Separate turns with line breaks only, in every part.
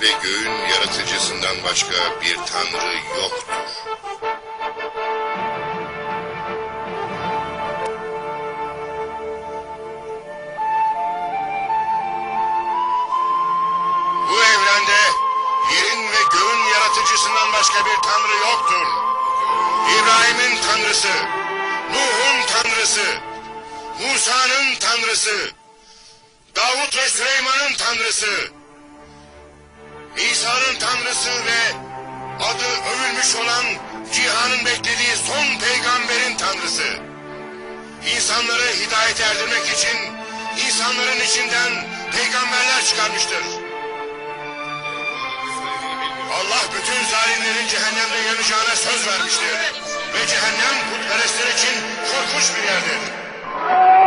Ve göğün yaratıcısından başka bir tanrı yoktur. Bu evrende yerin ve göğün yaratıcısından başka bir tanrı yoktur. İbrahim'in tanrısı, Nuh'un tanrısı, Musa'nın tanrısı, Davut ve Süleyman'ın tanrısı, İsa'nın tanrısı ve adı övülmüş olan cihanın beklediği son peygamberin tanrısı. İnsanları hidayet erdirmek için insanların içinden peygamberler çıkarmıştır. Allah bütün zalimlerin cehennemde yanacağına söz vermiştir. Ve cehennem putperestler için korkunç bir yerdir.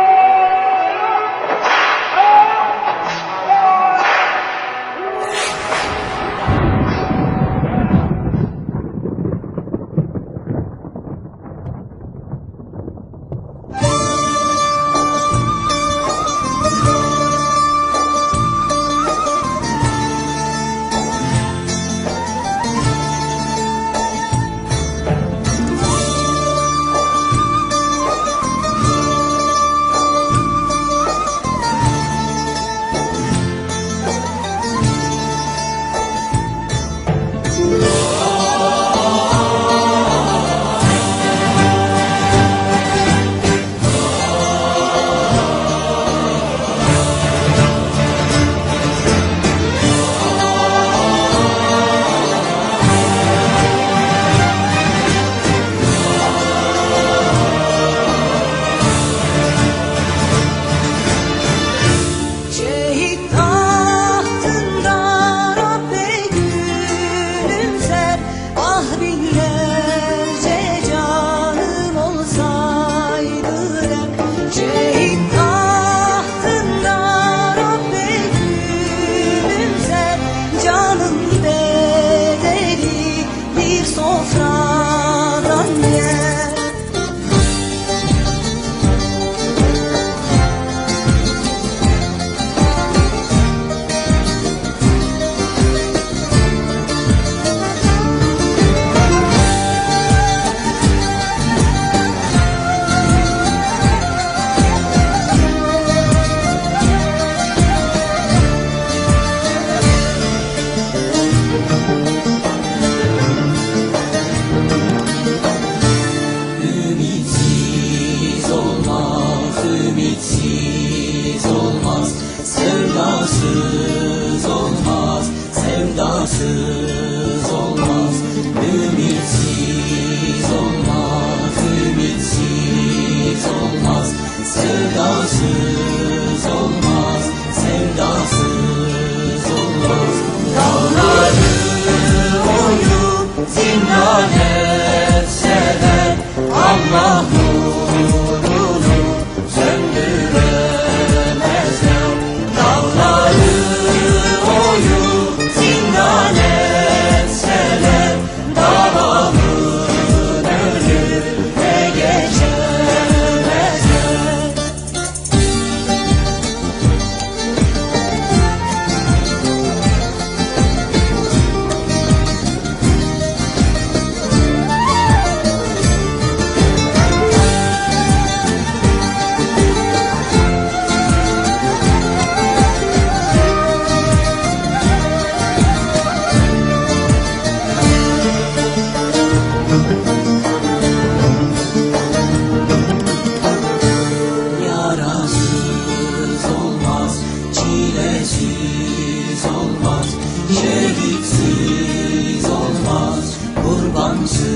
Sevdasız olmaz, sevdasız olmaz. Ümitsiz olmaz, ümitsiz olmaz, sevdasız olmaz, sevdasız olmaz. Dağları oyup zindan etseler Allah nurunu söndüremezler comes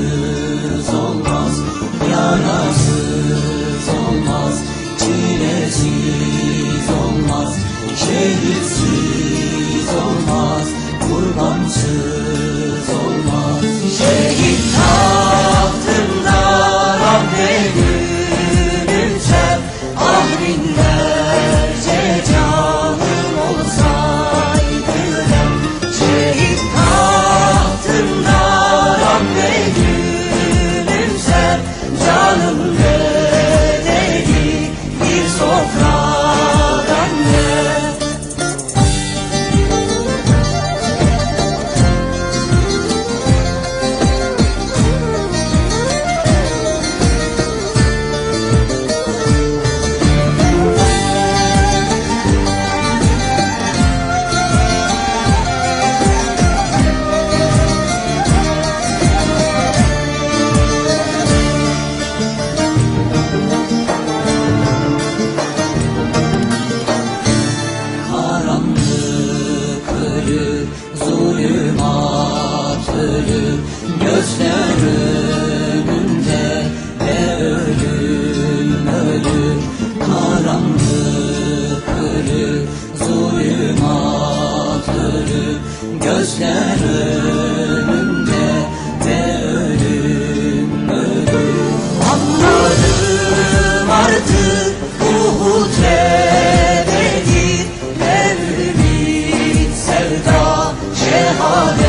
Oh, all.